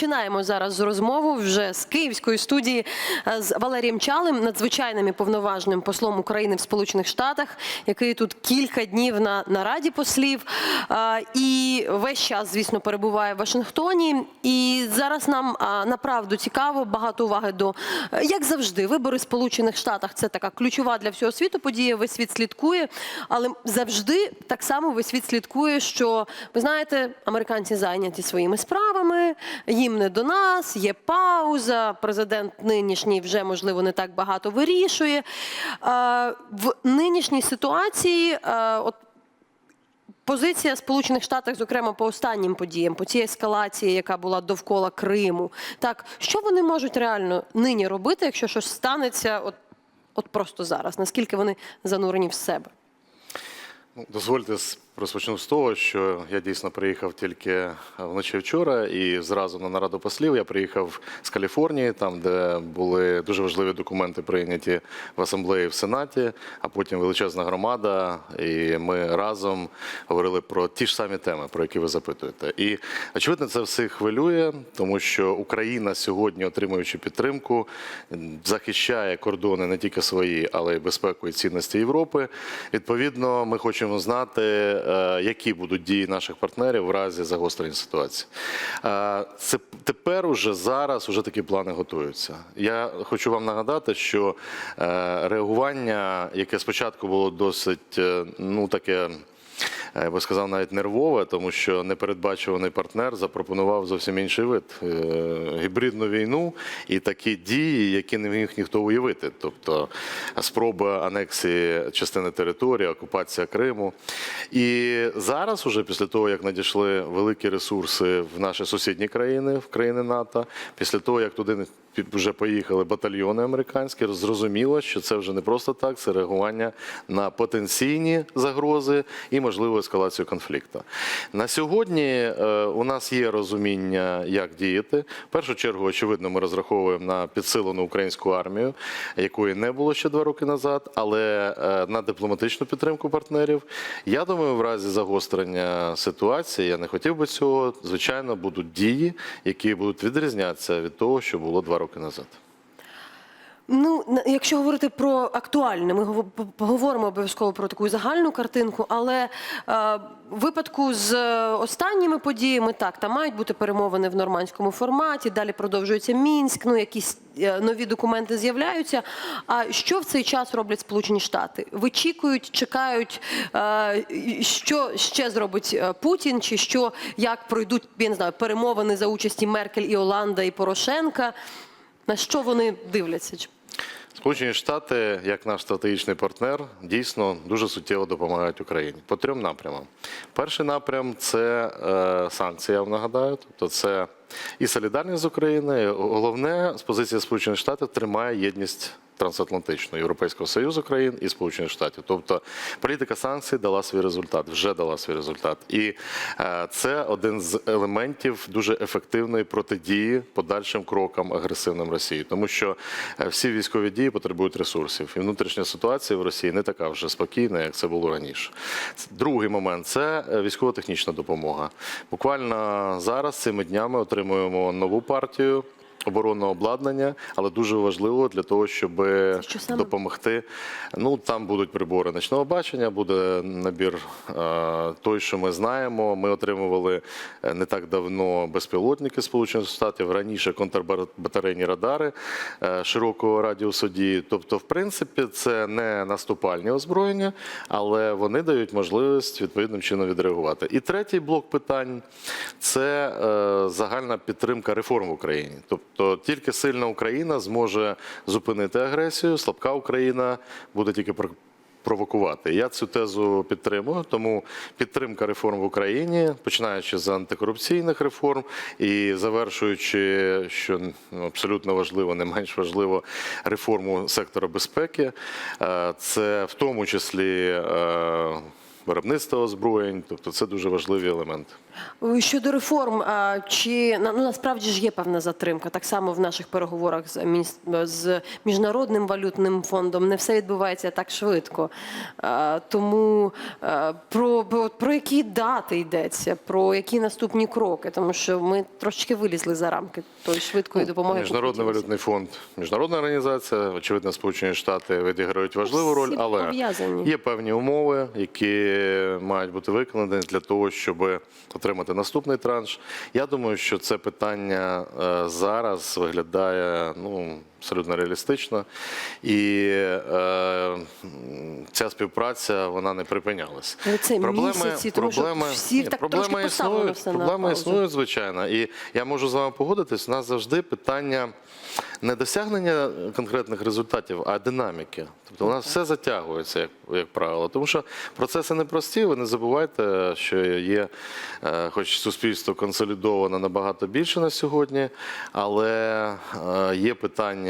починаємо зараз розмову вже з київської студії е, з Валерієм Чалим, надзвичайним і повноважним послом України в Сполучених Штатах, який тут кілька днів на нараді послів. е, І весь час, звісно, перебуває в Вашингтоні. І зараз нам направду цікаво багато уваги до е, як завжди, вибори в Сполучених Штатах це така ключова для всього світу подія. Весь світ слідкує, але завжди так само весь світ слідкує, що ви знаєте, американці зайняті своїми справами, їм не до нас, є пауза. Президент нинішній вже можливо не так багато вирішує. Е, В нинішній ситуації, е, от Позиція Сполучених Штатів, зокрема по останнім подіям, по цій ескалації, яка була довкола Криму. Так, що вони можуть реально нині робити, якщо щось станеться, от, от просто зараз? Наскільки вони занурені в себе? Ну, Дозвольте розпочну з того, що я дійсно приїхав тільки вночі вчора, і зразу на нараду послів я приїхав з Каліфорнії, там де були дуже важливі документи прийняті в асамблеї в Сенаті, а потім величезна громада. І ми разом говорили про ті ж самі теми, про які ви запитуєте. І очевидно, це всіх хвилює, тому що Україна сьогодні, отримуючи підтримку, захищає кордони не тільки свої, але й безпеку і цінності Європи. Відповідно, ми хочемо знати, які будуть дії наших партнерів в разі загострення ситуації. Е, Це тепер уже зараз уже такі плани готуються. Я хочу вам нагадати, що е, реагування, яке спочатку було досить е, ну таке. Я би сказав, навіть нервове, тому що непередбачуваний партнер запропонував зовсім інший вид е, гібридну війну і такі дії, які не міг ніхто уявити. Тобто спроба анексії частини території, окупація Криму. І зараз, уже після того, як надійшли великі ресурси в наші сусідні країни, в країни НАТО, після того, як туди вже поїхали батальйони американські, зрозуміло, що це вже не просто так, це реагування на потенційні загрози і можливу ескалацію конфлікту. На сьогодні е, у нас є розуміння, як діяти. В першу чергу, очевидно, ми розраховуємо на підсилену українську армію, якої не було ще два роки назад, але е, на дипломатичну підтримку партнерів. Я думаю, в разі загострення ситуації, я не хотів би цього, звичайно, будуть дії, які будуть відрізнятися від того, що було два роки назад. Ну, якщо говорити про актуальне, ми гов- поговоримо обов'язково про таку загальну картинку, але е, в випадку з е, останніми подіями, так, там мають бути перемовини в нормандському форматі, далі продовжується Мінськ, ну якісь е, нові документи з'являються. А що в цей час роблять Сполучені Штати? Вичікують, чекають, е, що ще зробить е, Путін, чи що, як пройдуть, я не знаю, перемовини за участі Меркель і Оланда і Порошенка. На що вони дивляться? Сполучені Штати, як наш стратегічний партнер, дійсно дуже суттєво допомагають Україні по трьом напрямам. Перший напрям це е, санкції, я вам нагадаю. Тобто це і солідарність з Україною. Головне з позиції Сполучених Штатів тримає єдність трансатлантичну Європейського Союзу країн і Сполучених Штатів. Тобто політика санкцій дала свій результат, вже дала свій результат. І е, це один з елементів дуже ефективної протидії подальшим крокам агресивним Росії, тому що е, всі військові дії потребують ресурсів, і внутрішня ситуація в Росії не така вже спокійна, як це було раніше. Другий момент це е, військово-технічна допомога. Буквально зараз цими днями отримуємо нову партію. Оборонного обладнання, але дуже важливо для того, щоб що допомогти. Ну там будуть прибори ночного бачення, буде набір е, той, що ми знаємо. Ми отримували е, не так давно безпілотники Сполучених Штатів, раніше контрбатарейні радари е, широкого радіусу дії. Тобто, в принципі, це не наступальні озброєння, але вони дають можливість відповідним чином відреагувати. І третій блок питань це е, загальна підтримка реформ в Україні. Тобто тільки сильна Україна зможе зупинити агресію, слабка Україна буде тільки про- провокувати. Я цю тезу підтримую, тому підтримка реформ в Україні, починаючи з антикорупційних реформ і завершуючи, що абсолютно важливо, не менш важливо, реформу сектора безпеки. Е, Це в тому числі. Е, виробництва озброєнь. Тобто це дуже важливі елементи. Щодо реформ, чи ну, насправді ж є певна затримка, так само в наших переговорах з, з міжнародним валютним фондом не все відбувається так швидко. Тому про, про, про які дати йдеться, про які наступні кроки, тому що ми трошечки вилізли за рамки тої швидкої допомоги. Міжнародний валютний фонд, міжнародна організація, очевидно, Сполучені Штати відіграють важливу роль, але є певні умови, які мають бути виконані для того, щоб отримати наступний транш. Я думаю, що це питання е, зараз виглядає ну. Абсолютно реалістично, і е, ця співпраця вона не припинялась. Але це місяці, тому що всіх так трошки існують, все на проблеми паузу. існують, звичайно. І я можу з вами погодитись. У нас завжди питання не досягнення конкретних результатів, а динаміки. Тобто у нас все затягується, як, як правило. Тому що процеси непрості. Ви не забувайте, що є, е, хоч суспільство консолідовано набагато більше на сьогодні, але е, є питання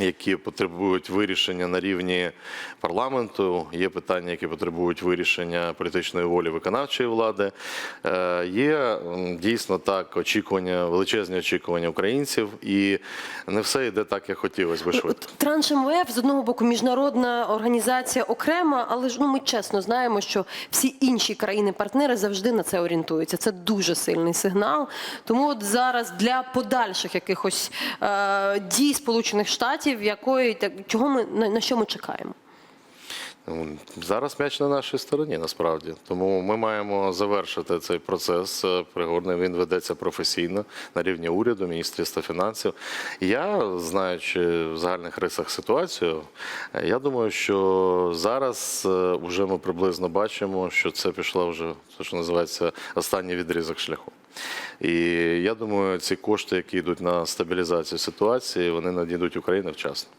які потребують вирішення на рівні парламенту, є питання, які потребують вирішення політичної волі виконавчої влади. Е, Є дійсно так очікування, величезні очікування українців, і не все йде так, як хотілося би швидко. От Транш МВФ з одного боку міжнародна організація окрема, але ж ну ми чесно знаємо, що всі інші країни-партнери завжди на це орієнтуються. Це дуже сильний сигнал. Тому от зараз для подальших якихось е, дій Сполучених Штатів, якої так чого ми на, на що ми чекаємо? Ну, Зараз м'яч на нашій стороні, насправді. Тому ми маємо завершити цей процес е, переговорний. Він ведеться професійно на рівні уряду, міністерства фінансів. Я, знаючи в загальних рисах ситуацію, е, я думаю, що зараз вже ми приблизно бачимо, що це пішло вже що називається останній відрізок шляху. І я думаю, ці кошти, які йдуть на стабілізацію ситуації, вони надійдуть Україні вчасно.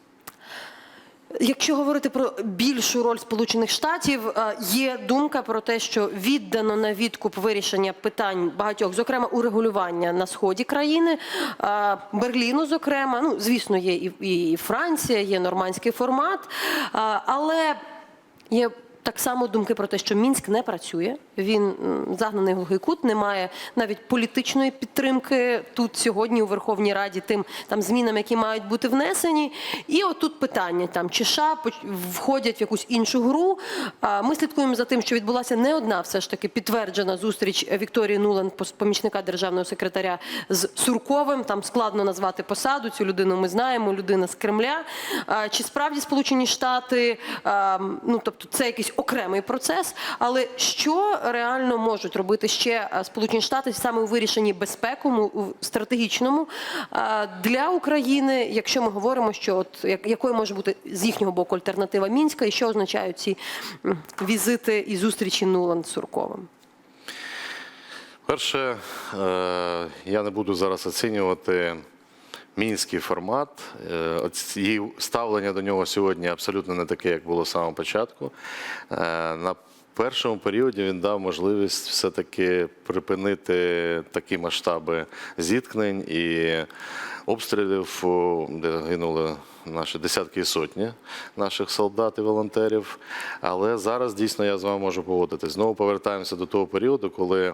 Якщо говорити про більшу роль Сполучених Штатів, е, є думка про те, що віддано на відкуп вирішення питань багатьох, зокрема урегулювання на сході країни, е, Берліну, зокрема, ну звісно, є і, Франція, є нормандський формат, е, але є. Так само думки про те, що Мінськ не працює, він загнаний в глухий кут, немає навіть політичної підтримки тут сьогодні у Верховній Раді тим там змінам, які мають бути внесені. І отут питання там чи США входять в якусь іншу гру. Ми слідкуємо за тим, що відбулася не одна все ж таки підтверджена зустріч Вікторії Нуланд, помічника державного секретаря з Сурковим. Там складно назвати посаду. Цю людину ми знаємо. Людина з Кремля. Чи справді Сполучені Штати, ну тобто це якийсь окремий процес, але що реально можуть робити ще Сполучені Штати саме у вирішенні безпекому стратегічному для України, якщо ми говоримо, що от якою може бути з їхнього боку альтернатива мінська, і що означають ці візити і зустрічі Нуланд Сурковим? Перше, е, я не буду зараз оцінювати мінський формат. Е, Її ставлення до нього сьогодні абсолютно не таке, як було з самого початку. Е, На першому періоді він дав можливість все-таки припинити такі масштаби зіткнень і обстрілів, де гинули наші десятки і сотні наших солдат і волонтерів. Але зараз дійсно я з вами можу погодитись. Знову повертаємося до того періоду, коли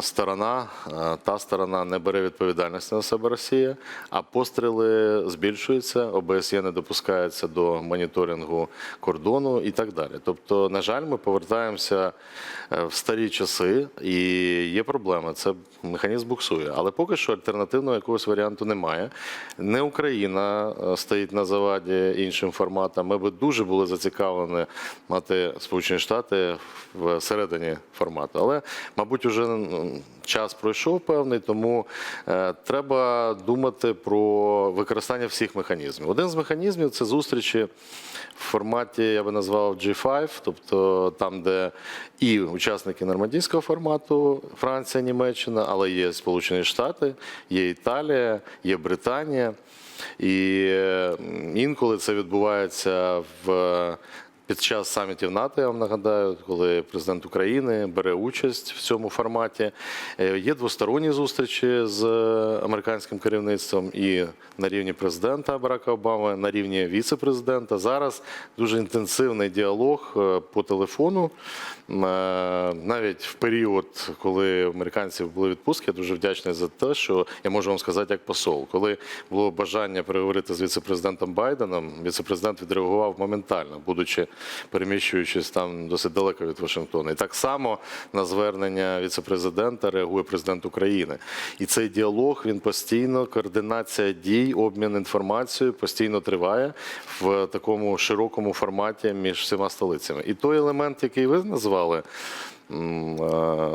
сторона, е, та сторона не бере відповідальності на себе Росія, а постріли збільшуються, ОБСЄ не допускається до моніторингу кордону і так далі. Тобто, на жаль, ми повертаємося е, в старі часи, і є проблема. Це механізм буксує. Але поки що альтернативного якогось варіанту немає. Не Україна е, стоїть на заваді іншим форматам. Ми би дуже були зацікавлені мати Сполучені Штати всередині формату. Але, мабуть, уже м, час пройшов певний, тому е, треба думати про використання всіх механізмів. Один з механізмів це зустрічі в форматі, я би назвав G5, тобто там, де і учасники нормандійського формату, Франція, Німеччина, але є Сполучені Штати, є Італія, є Британія. І інколи це відбувається в Під час самітів НАТО, я вам нагадаю, коли президент України бере участь в цьому форматі, Е, є двосторонні зустрічі з американським керівництвом і на рівні президента Барака Обами, на рівні віце-президента. Зараз дуже інтенсивний діалог е, по телефону. Е, Навіть в період, коли американців були відпустки, я дуже вдячний за те, що я можу вам сказати як посол. Коли було бажання переговорити з віце-президентом Байденом, віце-президент відреагував моментально, будучи переміщуючись там досить далеко від Вашингтона. І так само на звернення віце-президента реагує президент України. І цей діалог він постійно, координація дій, обмін інформацією постійно триває в такому широкому форматі між всіма столицями. І той елемент, який ви назвали.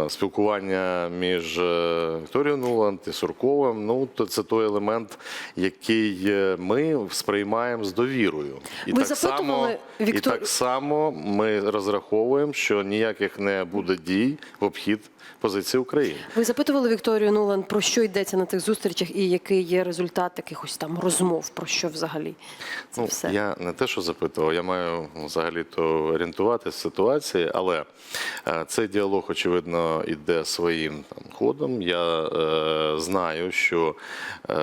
Спілкування між е, Вікторією Нуланд і Сурковим, ну то це той елемент, який е, ми сприймаємо з довірою. І Ви так само, запитували і так само ми розраховуємо, що ніяких не буде дій в обхід позиції України. Ви запитували Вікторію Нуланд, про що йдеться на тих зустрічах і який є результат якихось там розмов, про що взагалі це Ну, все? я не те, що запитував, я маю взагалі то орієнтуватися ситуації, але е, цей діалог, очевидно, іде своїм там ходом. Я е, знаю, що е,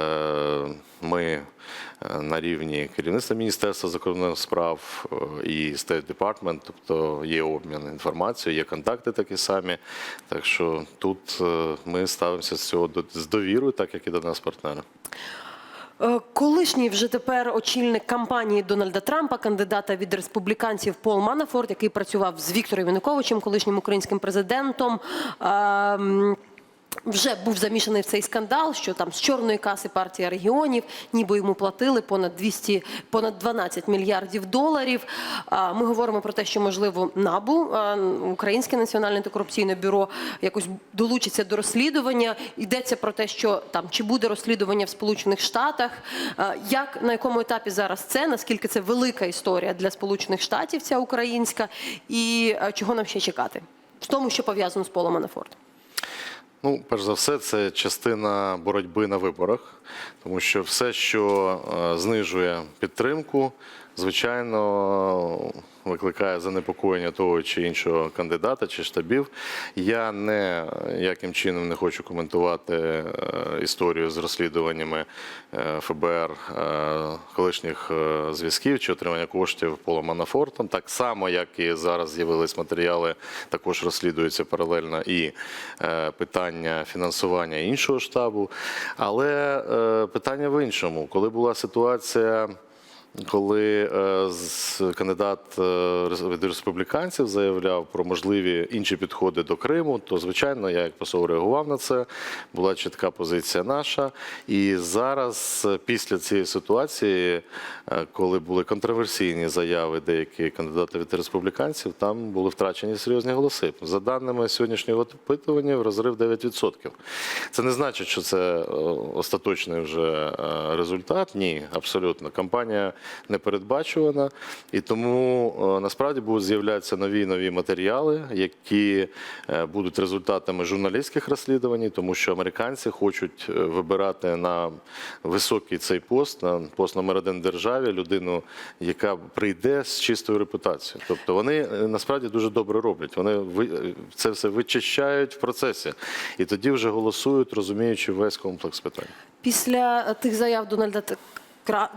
ми е, на рівні керівництва Міністерства закордонних справ е, і State Department, тобто є обмін інформацією, є контакти такі самі. Так що тут е, ми ставимося з цього з довірою, так як і до нас партнери. Е, Колишній вже тепер очільник кампанії Дональда Трампа, кандидата від республіканців Пол Манафорт, який працював з Віктором Януковичем, колишнім українським президентом. Вже був замішаний в цей скандал, що там з чорної каси партія регіонів, ніби йому платили понад 200, понад 12 мільярдів доларів. Ми говоримо про те, що можливо НАБУ, Українське національне антикорупційне бюро, якось долучиться до розслідування. Йдеться про те, що там чи буде розслідування в Сполучених Штатах, як на якому етапі зараз це, наскільки це велика історія для Сполучених Штатів, ця українська, і чого нам ще чекати в тому, що пов'язано з Полом Манафортом. Ну, перш за все, це частина боротьби на виборах, тому що все, що е, знижує підтримку, звичайно, викликає занепокоєння того чи іншого кандидата чи штабів. Я не яким чином не хочу коментувати е, історію з розслідуваннями е, ФБР е, колишніх зв'язків чи отримання коштів Полом Манафортом. Так само, як і зараз з'явились матеріали, також розслідуються паралельно і питання фінансування іншого штабу. Але питання в іншому, коли була ситуація. Коли е, з- кандидат е, від республіканців заявляв про можливі інші підходи до Криму, то звичайно я як посол реагував на це. Була чітка позиція наша. І зараз, е, після цієї ситуації, коли були контроверсійні заяви деякі кандидати від республіканців, там були втрачені серйозні голоси. За даними сьогоднішнього опитування, розрив 9%. Це не значить, що це остаточний вже результат. Ні, абсолютно. Кампанія не передбачувана, і тому е, насправді будуть з'являтися нові нові матеріали, які е, будуть результатами журналістських розслідувань, тому що американці хочуть е, вибирати на високий цей пост, на пост номер один в державі, людину, яка прийде з чистою репутацією. Тобто вони насправді дуже добре роблять. Вони це все вичищають в процесі, і тоді вже голосують, розуміючи весь комплекс питань. Після тих заяв Дональда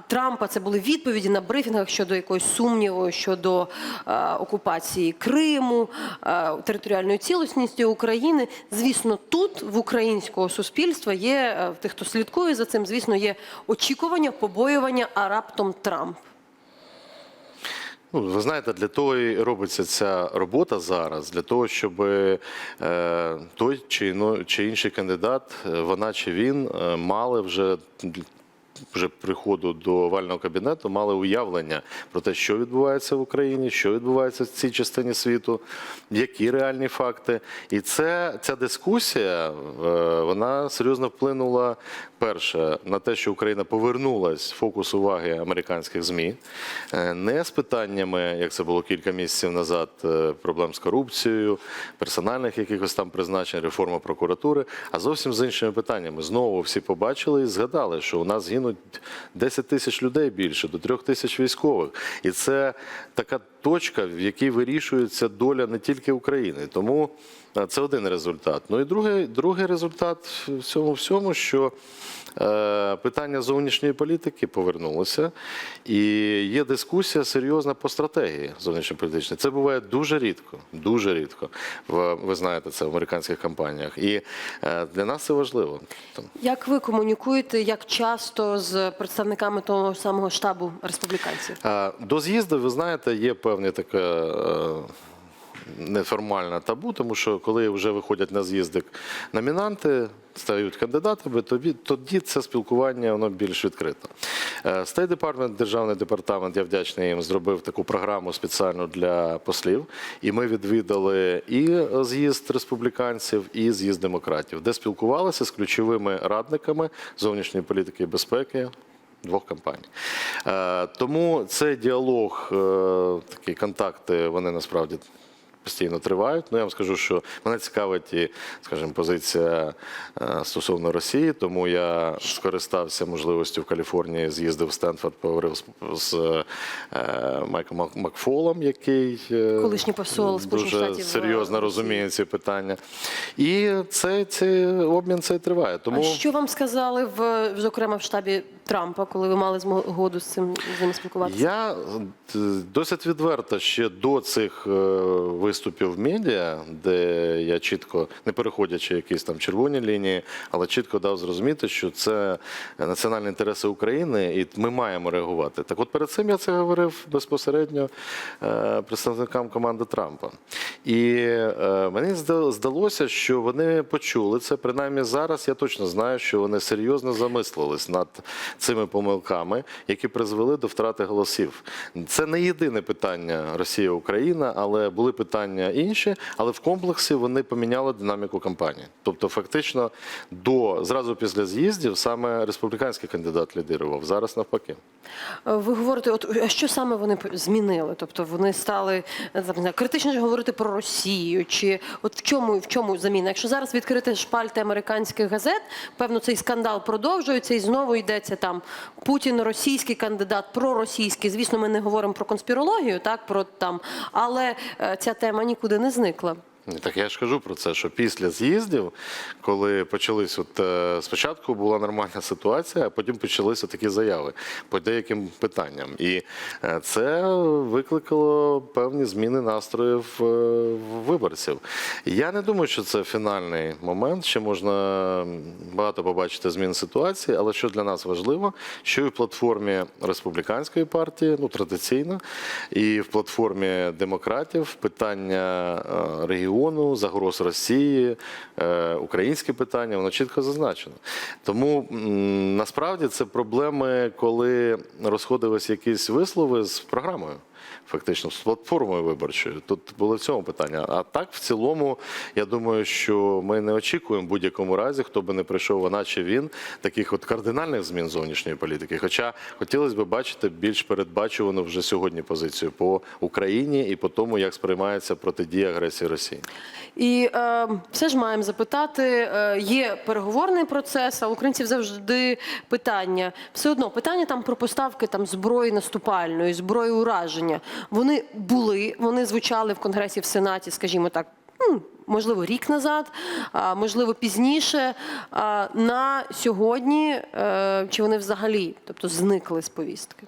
Трампа це були відповіді на брифінгах щодо якогось сумніву щодо е, окупації Криму, е, територіальної цілісності України. Звісно, тут в українського суспільства є е, в тих, хто слідкує за цим, звісно, є очікування, побоювання, а раптом Трамп. Ну, ви знаєте, для того і робиться ця робота зараз, для того, щоб е, той чи, ну, чи інший кандидат, е, вона чи він, е, мали вже. Вже приходу до овального кабінету мали уявлення про те, що відбувається в Україні, що відбувається в цій частині світу, які реальні факти. І це ця дискусія е, вона серйозно вплинула перше на те, що Україна повернулась фокус уваги американських змі, е, не з питаннями, як це було кілька місяців назад, е, проблем з корупцією, персональних якихось там призначень, реформа прокуратури, а зовсім з іншими питаннями. Знову всі побачили і згадали, що у нас гинуть загинуть 10 тисяч людей більше, до 3 тисяч військових. І це така точка, в якій вирішується доля не тільки України. Тому це один результат. Ну і другий, другий результат в цьому всьому, що е, питання зовнішньої політики повернулося, і є дискусія серйозна по стратегії зовнішньополітичної. Це буває дуже рідко, дуже рідко. В, ви знаєте це в американських компаніях. І е, для нас це важливо. Як ви комунікуєте, як часто з представниками того самого штабу республіканців? А, До з'їзду, ви знаєте, є певне таке е, неформальне табу, тому що коли вже виходять на з'їзди номінанти, стають кандидатами, тоді, тоді це спілкування воно більш відкрито. Е, State Department, державний департамент, я вдячний їм, зробив таку програму спеціально для послів. І ми відвідали і з'їзд республіканців, і з'їзд демократів, де спілкувалися з ключовими радниками зовнішньої політики і безпеки двох компаній. Е, Тому цей діалог, е, такі контакти, вони насправді. Постійно тривають. Ну я вам скажу, що мене цікавить і, скажімо, позиція е, стосовно Росії, тому я скористався можливістю в Каліфорнії, з'їздив в Стенфорд, поговорив з, е, Майком Мак- Макфолом, який е, Колишній посол дуже Штатів серйозно розуміє ці питання. І це, це обмін цей триває. Тому А що вам сказали в зокрема в штабі Трампа, коли ви мали згоду з цим з ним спілкуватися? Я е, досить відверто ще до цих е, виступів в медіа, де я чітко, не переходячи якісь там червоні лінії, але чітко дав зрозуміти, що це національні інтереси України, і ми маємо реагувати. Так от перед цим я це говорив безпосередньо е, представникам команди Трампа. І мені зда- здалося, що вони почули це. Принаймні зараз я точно знаю, що вони серйозно замислились над цими помилками, які призвели до втрати голосів. Це не єдине питання Росія-Україна, але були питання інші, але в комплексі вони поміняли динаміку кампанії. Тобто, фактично, до зразу після з'їздів саме республіканський кандидат лідирував. Зараз навпаки. Ви говорите, от що саме вони змінили? Тобто вони стали знаю, критичніше говорити про Росію, чи от в чому в чому заміна? Якщо зараз відкрити шпальти американських газет, певно, цей скандал продовжується і знову йдеться там Путін, російський кандидат, проросійський. Звісно, ми не говоримо про конспірологію, так про там, але е, ця тема нікуди не зникла. Так я ж кажу про це, що після з'їздів, коли почались, от е, спочатку була нормальна ситуація, а потім почалися такі заяви по деяким питанням. І е, це викликало певні зміни настроїв е, виборців. Я не думаю, що це фінальний момент. Ще можна багато побачити змін ситуації, але що для нас важливо, що і в платформі республіканської партії, ну традиційно, і в платформі демократів питання е, регіону, загроз Росії, е, українське питання, воно чітко зазначено. Тому насправді це проблеми, коли розходились якісь вислови з програмою. Фактично з платформою виборчою. Тут було в цьому питання. А так, в цілому, я думаю, що ми не очікуємо в будь-якому разі, хто би не прийшов, вона чи він, таких от кардинальних змін зовнішньої політики. Хоча хотілося б бачити більш передбачувану вже сьогодні позицію по Україні і по тому, як сприймається протидія агресії Росії. І е, все ж маємо запитати. Е, є переговорний процес, а українців завжди питання. Все одно питання там про поставки там зброї наступальної, зброї ураження. Вони були, вони звучали в конгресі в сенаті, скажімо так. Можливо, рік назад, можливо, пізніше. На сьогодні е, чи вони взагалі, тобто, зникли з повістки?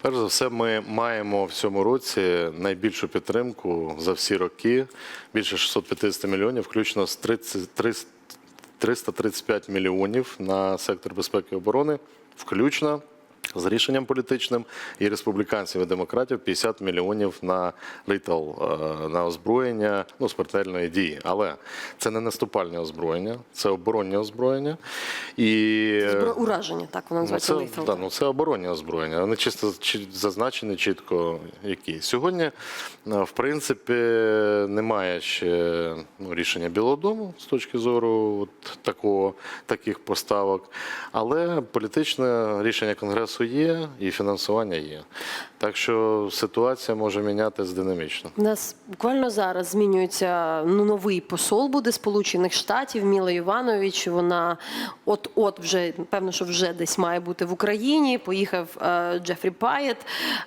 Перш за все, ми маємо в цьому році найбільшу підтримку за всі роки, більше 650 мільйонів, включно з 30, 300 335 мільйонів на сектор безпеки і оборони, включно з рішенням політичним і республіканців і демократів 50 мільйонів на ритал, е, на озброєння ну, смертельної дії. Але це не наступальне озброєння, це оборонне озброєння. І Збро... Ураження, так воно Ну, називається. це, да, ну, це оборонні озброєння. Вони чисто зазначені чітко які. Сьогодні, е, в принципі, немає ще ну, рішення Білого Дому з точки зору от такого, таких поставок. Але політичне рішення Конгресу часу є, і фінансування є. Так що ситуація може мінятися динамічно. У нас буквально зараз змінюється ну, новий посол буде Сполучених Штатів Міла Іванович. Вона от-от вже певно, що вже десь має бути в Україні. Поїхав е, Джефрі Паєт,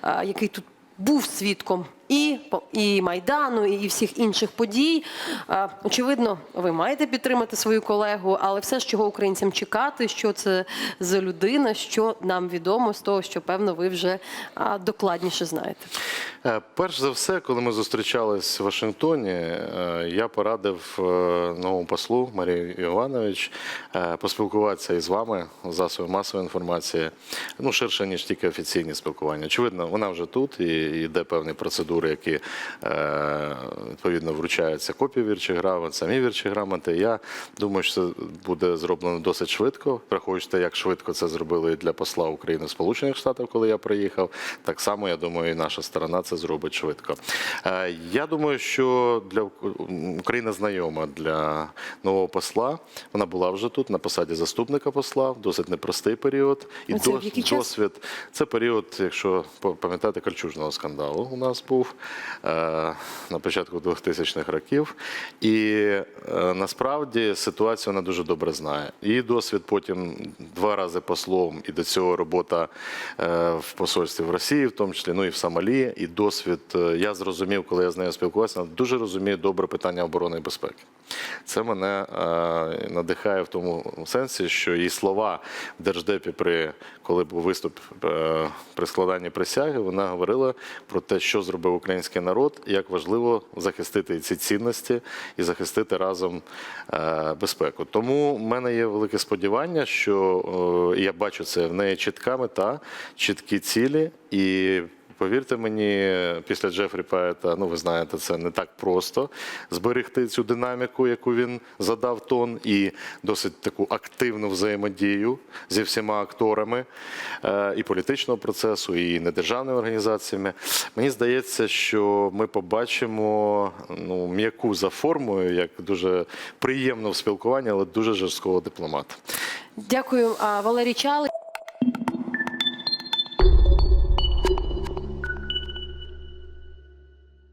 е, який тут був свідком і, і Майдану, і всіх інших подій. Е, очевидно, ви маєте підтримати свою колегу, але все ж чого українцям чекати, що це за людина, що нам відомо з того, що певно ви вже докладніше знаєте. Е, Перш за все, коли ми зустрічались в Вашингтоні, е, я порадив новому послу Марії Іванович поспілкуватися із вами засобами масової інформації, ну ширше ніж тільки офіційні спілкування. Очевидно, вона вже тут і йде певні процедури, які е, відповідно вручаються копії вірчих грамот, самі вірчі грамоти. Я думаю, що це буде зроблено досить швидко, враховуючи те, як швидко це зробили для посла України в Сполучених Штатах, коли я приїхав. Так само, я думаю, і наша сторона це зробить швидко. Е, Я думаю, що для Ук- Україна знайома для нового посла. Вона була вже тут на посаді заступника посла, досить непростий період. І це досвід. Це період, якщо пам'ятаєте, кольчужного скандалу у нас був е, на початку 2000-х років. І е, насправді ситуацію вона дуже добре знає. Її досвід потім два рази послом, і до цього робота е, в посольстві в Росії, в тому числі, ну і в Сомалі. І досвід я зрозумів, коли я з нею спілкувався, вона дуже розуміє добре питання оборони і безпеки. Це мене надихає в тому сенсі, що її слова в держдепі, при коли був виступ е, при складанні присяги, вона говорила про те, що зробив український народ, як важливо захистити ці цінності і захистити разом е, безпеку. Тому в мене є велике сподівання, що е, я бачу це в неї чітка мета, чіткі цілі і. Повірте мені, після Джефрі Паєта, ну ви знаєте, це не так просто зберегти цю динаміку, яку він задав тон, і досить таку активну взаємодію зі всіма акторами е, і політичного процесу, і недержавними організаціями. Мені здається, що ми побачимо ну, м'яку за формою, як дуже приємно в спілкуванні, але дуже жорсткого дипломата. Дякую, Валерій Чалий.